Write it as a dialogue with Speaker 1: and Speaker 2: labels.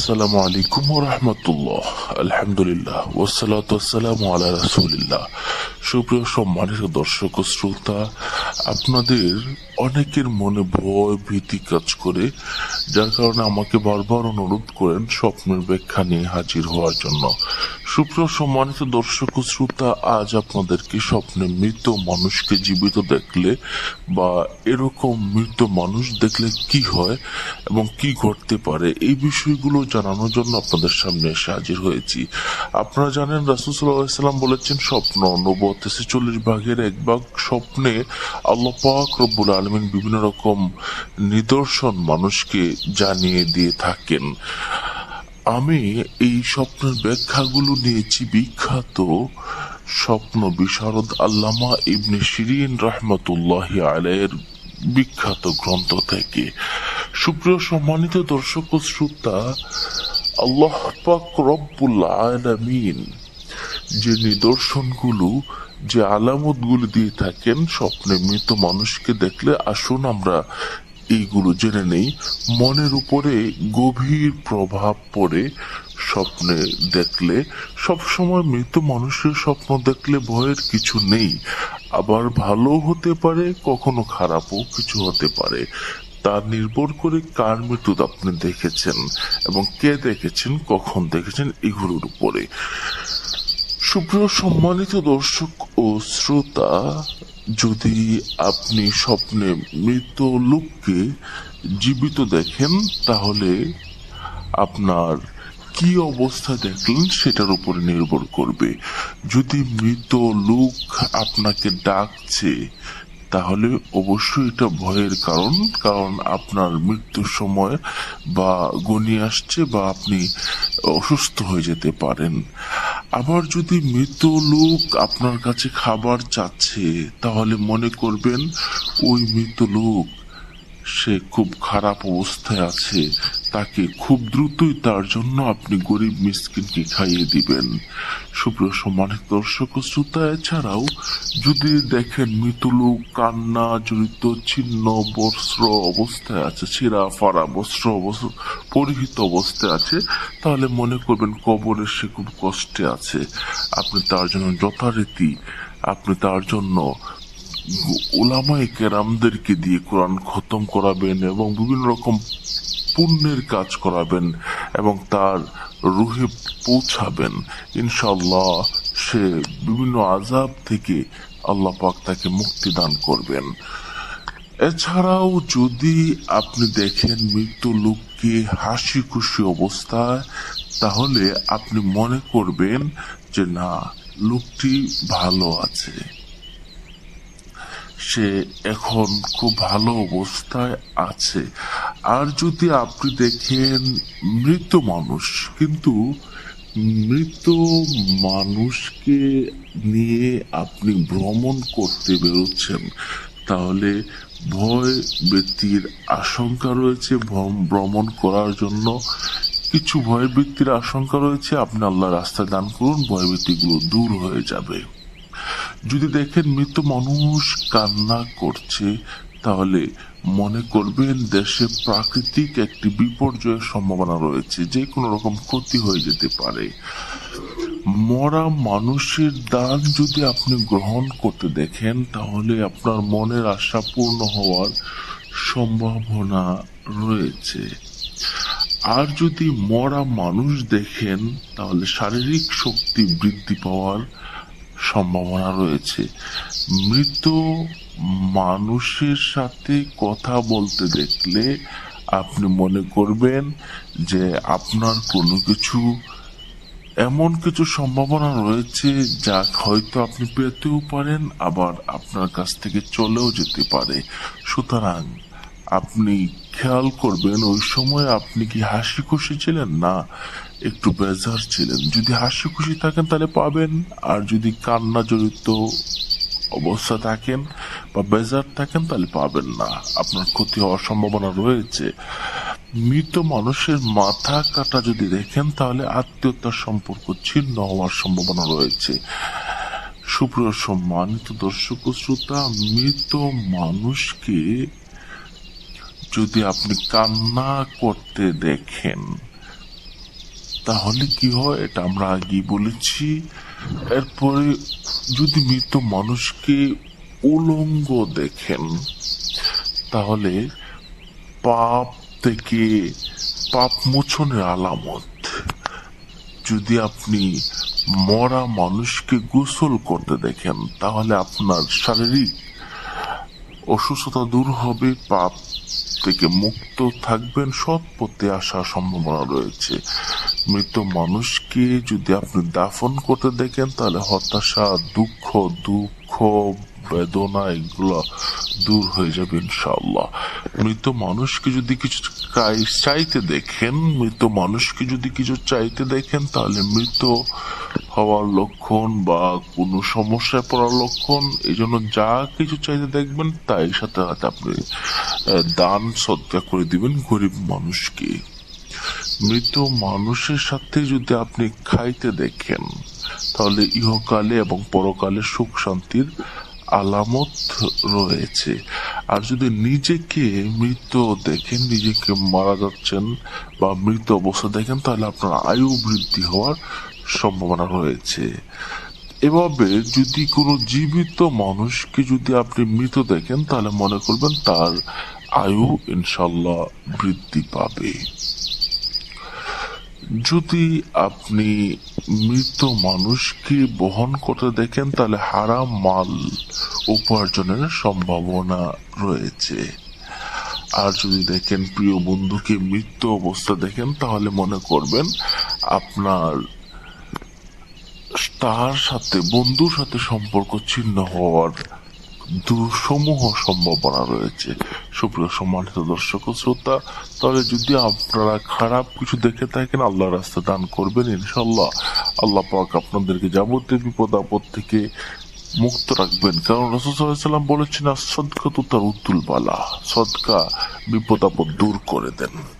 Speaker 1: আসসালামু আলাইকুম রহমতুল্লাহ। আলহামদুলিল্লাহ। ওসালাত ওয়াসালামু আলা রাসূলিল্লাহ। সুপ্রিয় সম্মানিত দর্শক ও শ্রোতা, আপনাদের অনেকের মনে ভয়, ভীতি কাজ করে, যার কারণে আমাকে বারবার অনুরোধ করেন স্বপ্নের ব্যাখ্যা নিয়ে হাজির হওয়ার জন্য। সুপ্রিয় সম্মানিত দর্শক ও শ্রোতা, আজ আপনাদেরকে স্বপ্নে মৃত মানুষকে জীবিত দেখলে বা এরকম মৃত মানুষ দেখলে কি হয় এবং কি ঘটতে পারে, এই বিষয়গুলো জানানোর জন্য আপনাদের সামনে এসে হাজির হয়েছি। আপনারা জানেন, রাসুল সাল্লাম বলেছেন, স্বপ্ন নবত চল্লিশ ভাগের এক ভাগ স্বপ্নে আল্লাহ পাক রব্বুল আলমিন বিভিন্ন রকম নিদর্শন মানুষকে জানিয়ে দিয়ে থাকেন। আমি এই স্বপ্নের ব্যাখ্যাগুলো নিয়েছি বিখ্যাত স্বপ্ন বিশারদ আল্লামা ইবনে শিরিন রহমতুল্লাহ আলাইয়ের বিখ্যাত গ্রন্থ থেকে। সুপ্রিয় সম্মানিত দর্শক ও শ্রোতা, আল্লাহ পাক রব্বুল যে নিদর্শনগুলো, যে দিয়ে থাকেন, স্বপ্নে মৃত মানুষকে দেখলে আসুন আমরা এইগুলো জেনে নেই। মনের উপরে গভীর প্রভাব পড়ে স্বপ্নে দেখলে, সবসময় মৃত মানুষের স্বপ্ন দেখলে ভয়ের কিছু নেই। আবার ভালো হতে পারে, কখনো খারাপও কিছু হতে পারে। তা নির্ভর করে কার মৃত্যু আপনি দেখেছেন এবং কে দেখেছেন, কখন দেখেছেন, এগুলোর উপরে। সুপ্রিয় সম্মানিত দর্শক ও শ্রোতা, যদি আপনি স্বপ্নে মৃত লোককে জীবিত দেখেন, তাহলে আপনার কি অবস্থা দেখলেন সেটার উপরে নির্ভর করবে। যদি মৃত লোক আপনাকে ডাকছে তাহলে অবশ্যই এটা ভয়ের কারণ কারণ আপনার মৃত্যুর সময় বা গনি আসছে বা আপনি অসুস্থ হয়ে যেতে পারেন। আবার যদি মৃত লোক আপনার কাছে খাবার চাচ্ছে, তাহলে মনে করবেন, ওই মৃত লোক, সে খুব খারাপ অবস্থায় আছে তাকে খুব দ্রুতই তার জন্য আপনি গরিব মিসকিনকে খাইয়ে দিবেন। সুপ্রিয় সম্মানিত দর্শক শ্রোতা, এছাড়াও যদি দেখেন মৃত লোক কান্না, জড়িত, ছিন্ন বস্ত্র অবস্থায় আছে ছিঁড়া ফাড়া বস্ত্র পরিহিত অবস্থায় আছে, তাহলে মনে করবেন কবরে সে খুব কষ্টে আছে। আপনি তার জন্য যথারীতি, আপনি তার জন্য ওলামাই কেরামদেরকে দিয়ে কোরআন খতম করাবেন এবং বিভিন্ন রকম পুণ্যের কাজ করাবেন এবং তার রুহে পৌঁছাবেন। ইনশাল্লাহ সে বিভিন্ন আজাব থেকে আল্লাহ পাক তাকে মুক্তি দান করবেন। এছাড়াও যদি আপনি দেখেন মৃত লোককে হাসি খুশি অবস্থায়, তাহলে আপনি মনে করবেন যে না, লোকটি ভালো আছে। সে এখন খুব ভালো অবস্থায় আছে। আর যদি আপনি দেখেন মৃত মানুষ, কিন্তু মৃত মানুষকে নিয়ে আপনি ভ্রমণ করতে বেরোচ্ছেন, তাহলে ভয় ব্যক্তির আশঙ্কা রয়েছে ভ্রম- ভ্রমণ করার জন্য। কিছু ভয় ব্যক্তির আশঙ্কা রয়েছে, আপনি আল্লাহ রাস্তা দান করুন, ভয় ব্যক্তিগুলো দূর হয়ে যাবে। যদি দেখেন মৃত মানুষ কান্না করছে তাহলে মনে করবেন দেশে প্রাকৃতিক একটি বিপর্যয়ের সম্ভাবনা রয়েছে, যে কোনো রকম ক্ষতি হয়ে যেতে পারে। মরা মানুষের দান যদি আপনি গ্রহণ করতে দেখেন, তাহলে আপনার মনের আশা পূর্ণ হওয়ার সম্ভাবনা রয়েছে। আর যদি মরা মানুষ দেখেন, তাহলে শারীরিক শক্তি বৃদ্ধি পাওয়ার সম্ভাবনা রয়েছে। মৃত মানুষের সাথে কথা বলতে দেখলে আপনি মনে করবেন যে আপনার কোনো কিছু, এমন কিছু সম্ভাবনা রয়েছে যা হয়তো আপনি পেতেও পারেন, আবার আপনার কাছ থেকে চলেও যেতে পারে। সুতরাং আপনি খেয়াল করবেন, ওই সময় আপনি কি হাসি খুশি ছিলেন? না, একটু বেজার ছিলেন। যদি হাসি খুশি থাকেন তাহলে পাবেন, আর যদি কান্না জড়িত অবস্থা থাকেন বা বেজার থাকেন, তাহলে পাবেন না। আপনার ক্ষতি হওয়ার সম্ভাবনা রয়েছে। মৃত মানুষের মাথা কাটা যদি দেখেন, তাহলে আত্মীয়তার সম্পর্ক ছিন্ন হওয়ার সম্ভাবনা রয়েছে। সুপ্রিয় সম্মানিত দর্শক শ্রোতা, মৃত মানুষকে যদি আপনি কান্না করতে দেখেন, তাহলে কি হয়? এটা আমরা আগেই বলেছি। এরপরে যদি মৃত মানুষকে উলঙ্গ দেখেন, তাহলে পাপ থেকে পাপ মোচনের আলামত। যদি আপনি মরা মানুষকে গোসল করতে দেখেন, তাহলে আপনার শারীরিক অসুস্থতা দূর হবে, পাপ থেকে মুক্ত থাকবেন, সৎ পথে আসার সম্ভাবনা রয়েছে। মৃত মানুষকে যদি আপনি দাফন করতে দেখেন, তাহলে হতাশা, দুঃখ দুঃখ, বেদনা, এগুলো দূর হয়ে যাবে ইনশাআল্লাহ। মৃত মানুষকে যদি কিছু চাইতে দেখেন, মৃত মানুষকে যদি কিছু চাইতে দেখেন, তাহলে মৃত হওয়ার লক্ষণ বা কোনো সমস্যায় পড়ার লক্ষণ এই জন্য যা কিছু চাইতে দেখবেন, তাই সাথে সাথে আপনি দান সদ্গা করে দিবেন গরিব মানুষকে। মৃত মানুষের সাথে যদি আপনি খাইতে দেখেন, তাহলে ইহকালে এবং পরকালে সুখ শান্তির আলামত রয়েছে। আর যদি নিজেকে মৃত দেখেন, নিজেকে মারা যাচ্ছেন বা মৃত অবস্থা দেখেন, তাহলে আপনার আয়ু বৃদ্ধি হওয়ার সম্ভাবনা রয়েছে। এভাবে যদি কোনো জীবিত মানুষকে যদি আপনি মৃত দেখেন, তাহলে মনে করবেন তার আয়ু ইনশাল্লাহ বৃদ্ধি পাবে। যদি আপনি মৃত মানুষকে বহন করতে দেখেন, তাহলে হারাম মাল উপার্জনের সম্ভাবনা রয়েছে। আর যদি দেখেন প্রিয় বন্ধুকে মৃত্যু অবস্থা দেখেন, তাহলে মনে করবেন আপনার তার সাথে, বন্ধুর সাথে সম্পর্ক ছিন্ন হওয়ার দুঃসমূহ সম্ভাবনা রয়েছে। সুপ্রিয় সম্মানিত দর্শক শ্রোতা, তাহলে যদি আপনারা খারাপ কিছু দেখে থাকেন আল্লাহ রাস্তা দান করবেন ইনশাল্লাহ আল্লাহ পাক আপনাদেরকে যাবতীয় বিপদ আপদ থেকে মুক্ত রাখবেন। কারণ রসুল্লাহাম বলেছেন সদকা তো তার উত্তুল বালা। সদকা বিপদ আপদ দূর করে দেন।